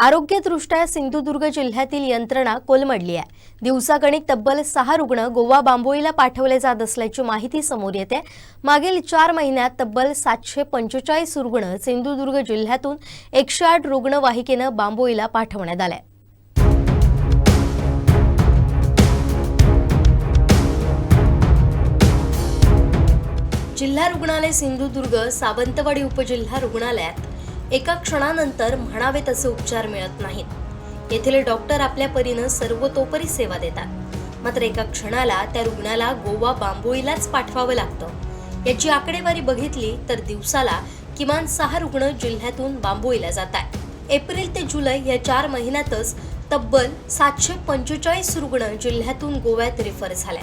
आरोग्यदृष्ट्या सिंधुदुर्ग जिल्ह्यातील यंत्रणा कोलमडली आहे. दिवसागणिक तब्बल सहा रुग्ण गोवा बांबोईला पाठवले जात असल्याची माहिती समोर येते. मागील चार महिन्यात तब्बल सातशे पंचेचाळीस रुग्ण सिंधुदुर्ग जिल्ह्यातून एकशे आठ रुग्णवाहिकेनं बांबोईला पाठवण्यात आल्या जिल्हा रुग्णालय सिंधुदुर्ग सावंतवाडी उपजिल्हा रुग्णालयात एका क्षणानंतर म्हणावे तसे उपचार मिळत नाहीत. येथील डॉक्टर आपल्या परीनं सर्वतोपरी सेवा देतात. मात्र एका क्षणाला त्या रुग्णाला गोवा बांबोईलाच पाठवावं लागतं. याची आकडेवारी बघितली तर दिवसाला किमान सहा रुग्ण जिल्ह्यातून बांबोईला जात आहेत एप्रिल ते जुलै या चार महिन्यातच तब्बल सातशे पंचेचाळीस रुग्ण जिल्ह्यातून गोव्यात रेफर झाले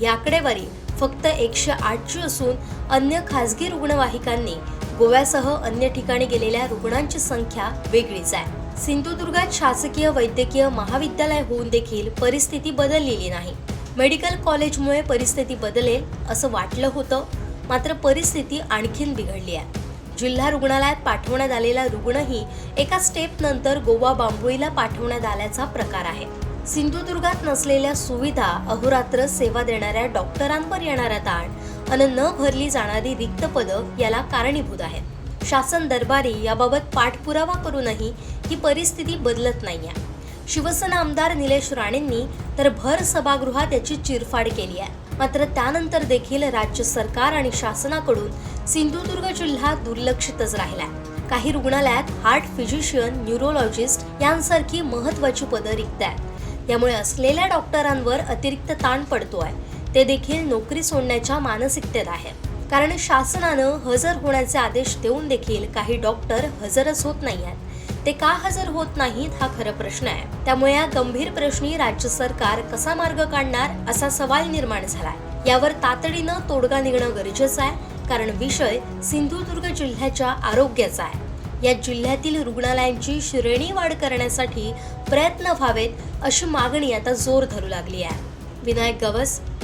ही आकडेवारी फक्त एकशे आठची असून अन्य खासगी रुग्णवाहिकांनी गोव्यासह अन्य ठिकाणी गेलेल्या रुग्णांची संख्या वेगळीच आहे. सिंधुदुर्गात शासकीय वैद्यकीय महाविद्यालय होऊन देखील परिस्थिती बदललेली नाही. मेडिकल कॉलेजमुळे परिस्थिती बदलेल असं वाटलं होतं मात्र परिस्थिती आणखीन बिघडली आहे. जिल्हा रुग्णालयात पाठवण्यात आलेला रुग्णही एका स्टेप नंतर गोवा बांबोईला पाठवण्यात आल्याचा प्रकार आहे. सिंधुदुर्गात नसलेल्या सुविधा अहोरात्र सेवा देणाऱ्या डॉक्टरांवर येणारा ताण आणि न भरली जाणारी रिक्त पदं याला कारणीभूत आहेत. शासन दरबारी याबाबत पाठपुरावा करूनही ही परिस्थिती बदलत नाही आहे शिवसेना आमदार निलेश राणेंनी तर भर सभागृहात याची चिरफाड केली आहे. मात्र त्यानंतर देखील राज्य सरकार आणि शासनाकडून सिंधुदुर्ग जिल्हा दुर्लक्षितच राहिलाय. काही रुग्णालयात हार्ट फिजिशियन न्यूरोलॉजिस्ट यांसारखी महत्वाची पदं रिक्त आहेत. यामुळे असलेल्या डॉक्टरांवर अतिरिक्त ताण पडतो आहे ते देखील नोकरी सोडण्याच्या मानसिकतेत आहे. कारण शासनानं हजर होण्याचे आदेश देऊन देखील काही डॉक्टर हजरच होत नाही आहेत ते का हजर होत नाहीत हा खरं प्रश्न आहे. त्यामुळे या गंभीर प्रश्नी राज्य सरकार कसा मार्ग काढणार असा सवाल निर्माण झालाय. यावर तातडीनं तोडगा निघणं गरजेचं आहे. कारण विषय सिंधुदुर्ग जिल्ह्याच्या आरोग्याचा आहे. या जिल्ह्यातील रुग्णालयांची श्रेणी वाढ करण्यासाठी प्रयत्न व्हावेत अशी मागणी आता जोर धरू लागली आहे. विनायक गवस